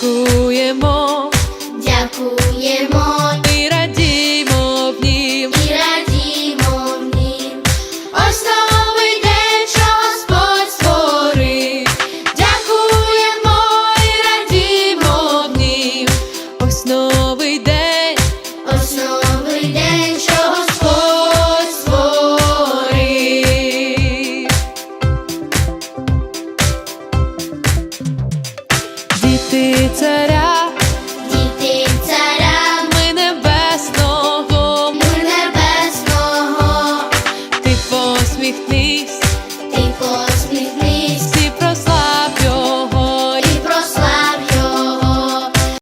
Дякуємо, дякуємо і радімо в нім, і радімо в нім. Ось новий день, що Господь створив. Дякуємо і радімо в нім. Ось новий діти царя. Діти царя, ми небесного, ми небесного, ти посміхнись.